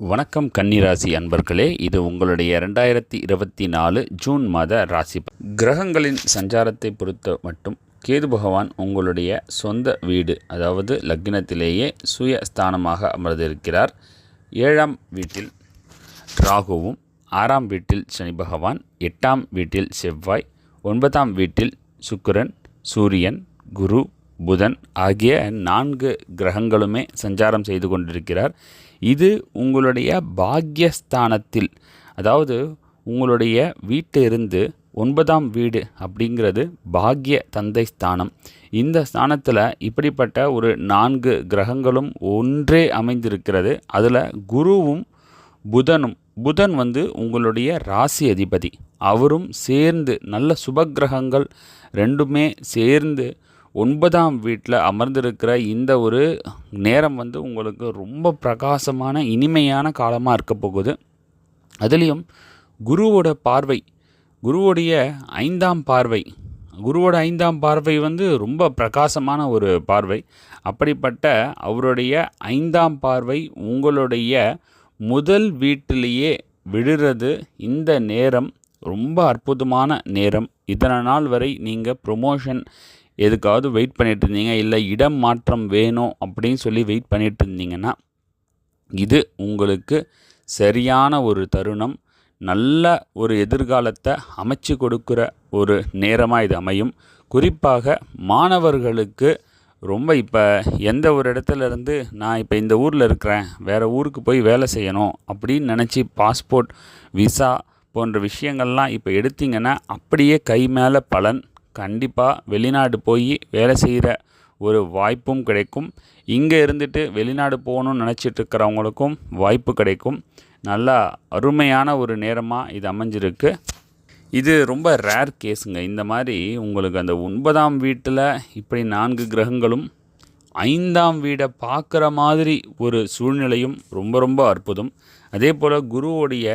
வணக்கம் கன்னிராசி அன்பர்களே. இது உங்களுடைய ரெண்டாயிரத்தி இருபத்தி நாலு ஜூன் மாத ராசி கிரகங்களின் சஞ்சாரத்தை பொறுத்த மட்டும் கேது பகவான் உங்களுடைய சொந்த வீடு அதாவது லக்னத்திலேயே சுய ஸ்தானமாக அமர்ந்திருக்கிறார். ஏழாம் வீட்டில் ராகுவும் ஆறாம் வீட்டில் சனி பகவான் எட்டாம் வீட்டில் செவ்வாய் ஒன்பதாம் வீட்டில் சுக்கிரன் சூரியன் குரு புதன் ஆகிய நான்கு கிரகங்களுமே சஞ்சாரம் செய்து கொண்டிருக்கிறார். இது உங்களுடைய பாக்யஸ்தானத்தில் அதாவது உங்களுடைய வீட்டிலிருந்து ஒன்பதாம் வீடு அப்படிங்கிறது பாக்ய தந்தை ஸ்தானம். இந்த ஸ்தானத்தில் இப்படிப்பட்ட ஒரு நான்கு கிரகங்களும் ஒன்றே அமைந்திருக்கிறது. அதில் குருவும் புதனும் புதன் வந்து உங்களுடைய ராசி அதிபதி. அவரும் சேர்ந்து நல்ல சுபக்கிரகங்கள் ரெண்டுமே சேர்ந்து ஒன்பதாம் வீட்டில் அமர்ந்திருக்கிற இந்த ஒரு நேரம் வந்து உங்களுக்கு ரொம்ப பிரகாசமான இனிமையான காலமாக இருக்க போகுது. அதுலேயும் குருவோட பார்வை குருவோடைய ஐந்தாம் பார்வை குருவோட ஐந்தாம் பார்வை வந்து ரொம்ப பிரகாசமான ஒரு பார்வை. அப்படிப்பட்ட அவருடைய ஐந்தாம் பார்வை உங்களுடைய முதல் வீட்டிலேயே விழுறது இந்த நேரம் ரொம்ப அற்புதமான நேரம். இத்தனை நாள் வரை நீங்கள் ப்ரொமோஷன் எதுக்காவது வெயிட் பண்ணிகிட்டு இருந்தீங்க இல்லை இடம் மாற்றம் வேணும் அப்படின்னு சொல்லி வெயிட் பண்ணிகிட்டு இருந்தீங்கன்னா இது உங்களுக்கு சரியான ஒரு தருணம் நல்ல ஒரு எதிர்காலத்தை அமைச்சு கொடுக்குற ஒரு நேரமாக இது அமையும். குறிப்பாக மாணவர்களுக்கு ரொம்ப இப்போ எந்த ஒரு இடத்துல இருந்து நான் இப்போ இந்த ஊரில் இருக்கிறேன் வேறு ஊருக்கு போய் வேலை செய்யணும் அப்படின்னு நினச்சி பாஸ்போர்ட் விசா போன்ற விஷயங்கள்லாம் இப்போ எடுத்தீங்கன்னா அப்படியே கை மேலே பலன் கண்டிப்பாக வெளிநாடு போய் வேலை செய்கிற ஒரு வாய்ப்பும் கிடைக்கும். இங்கே இருந்துட்டு வெளிநாடு போகணும்னு நினச்சிட்டு இருக்கிறவங்களுக்கும் வாய்ப்பு கிடைக்கும். நல்லா அருமையான ஒரு நேரமாக இது அமைஞ்சிருக்கு. இது ரொம்ப ரேர் கேஸுங்க இந்த மாதிரி உங்களுக்கு அந்த ஒன்பதாம் வீட்டில் இப்படி நான்கு கிரகங்களும் ஐந்தாம் வீடை பார்க்குற மாதிரி ஒரு சூழ்நிலையும் ரொம்ப ரொம்ப அற்புதம். அதே போல் குருவுடைய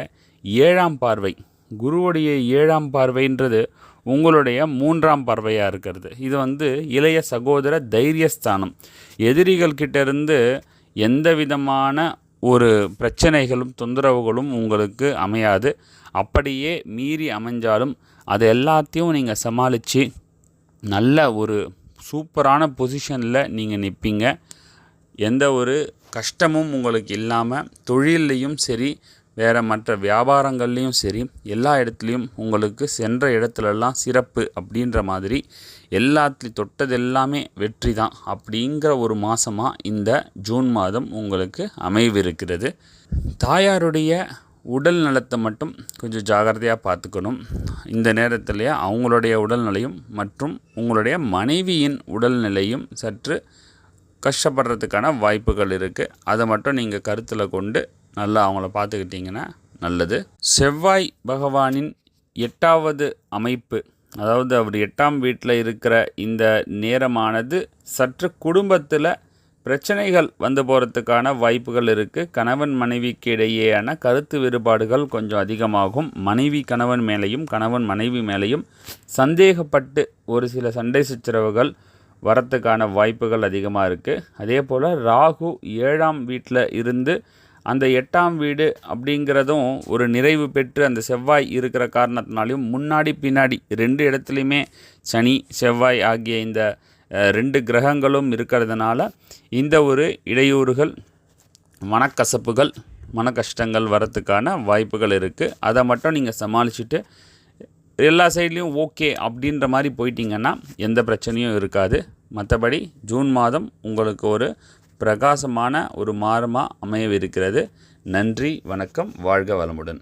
ஏழாம் பார்வை. குருவுடைய ஏழாம் பார்வைன்றது உங்களுடைய மூன்றாம் பறவையாக இருக்கிறது. இது வந்து இளைய சகோதர தைரியஸ்தானம். எதிரிகள் எந்த விதமான ஒரு பிரச்சனைகளும் தொந்தரவுகளும் உங்களுக்கு அமையாது. அப்படியே மீறி அமைஞ்சாலும் அது எல்லாத்தையும் நீங்கள் சமாளித்து நல்ல ஒரு சூப்பரான பொசிஷனில் நீங்கள் நிற்பீங்க எந்த ஒரு கஷ்டமும் உங்களுக்கு இல்லாமல் தொழில்லையும் சரி வேறு மற்ற வியாபாரங்கள்லேயும் சரி எல்லா இடத்துலையும் உங்களுக்கு சென்ற இடத்துலலாம் சிறப்பு அப்படின்ற மாதிரி எல்லாத்துலேயும் தொட்டது எல்லாமே வெற்றி தான் அப்படிங்கிற ஒரு மாதமாக இந்த ஜூன் மாதம் உங்களுக்கு அமைவிருக்கிறது. தாயாருடைய உடல் நலத்தை மட்டும் கொஞ்சம் ஜாகிரதையாக பார்த்துக்கணும். இந்த நேரத்திலேயே அவங்களுடைய உடல்நிலையும் மற்றும் உங்களுடைய மனைவியின் உடல்நிலையும் சற்று கஷ்டப்படுறதுக்கான வாய்ப்புகள் இருக்குது அதை மட்டும் நீங்கள் கருத்தில் கொண்டு நல்லா அவங்கள பார்த்துக்கிட்டிங்கன்னா நல்லது. செவ்வாய் பகவானின் எட்டாவது அமைப்பு அதாவது அவர் எட்டாம் வீட்டில் இருக்கிற இந்த நேரமானது சற்று குடும்பத்தில் பிரச்சனைகள் வந்து போகிறதுக்கான வாய்ப்புகள் இருக்குது கணவன் மனைவிக்கு இடையேயான கருத்து வேறுபாடுகள் கொஞ்சம் அதிகமாகும். மனைவி கணவன் மேலேயும் கணவன் மனைவி மேலேயும் சந்தேகப்பட்டு ஒரு சில சண்டை சச்சரவுகள் வரத்துக்கான வாய்ப்புகள் அதிகமாக இருக்குது அதே போல் ராகு ஏழாம் வீட்டில் இருந்து அந்த எட்டாம் வீடு அப்படிங்கிறதும் ஒரு நிறைவு பெற்று அந்த செவ்வாய் இருக்கிற காரணத்தினாலையும் முன்னாடி பின்னாடி ரெண்டு இடத்துலையுமே சனி செவ்வாய் ஆகிய இந்த ரெண்டு கிரகங்களும் இருக்கிறதுனால இந்த ஒரு இடையூறுகள் மனக்கசப்புகள் மன கஷ்டங்கள் வரத்துக்கான வாய்ப்புகள் இருக்குது அதை மட்டும் நீங்கள் சமாளிச்சுட்டு எல்லா சைட்லேயும் ஓகே அப்படின்ற மாதிரி போயிட்டிங்கன்னா எந்த பிரச்சனையும் இருக்காது. மற்றபடி ஜூன் மாதம் உங்களுக்கு ஒரு பிரகாசமான ஒரு மாதமாக அமையவிருக்கிறது. நன்றி வணக்கம் வாழ்க வளமுடன்.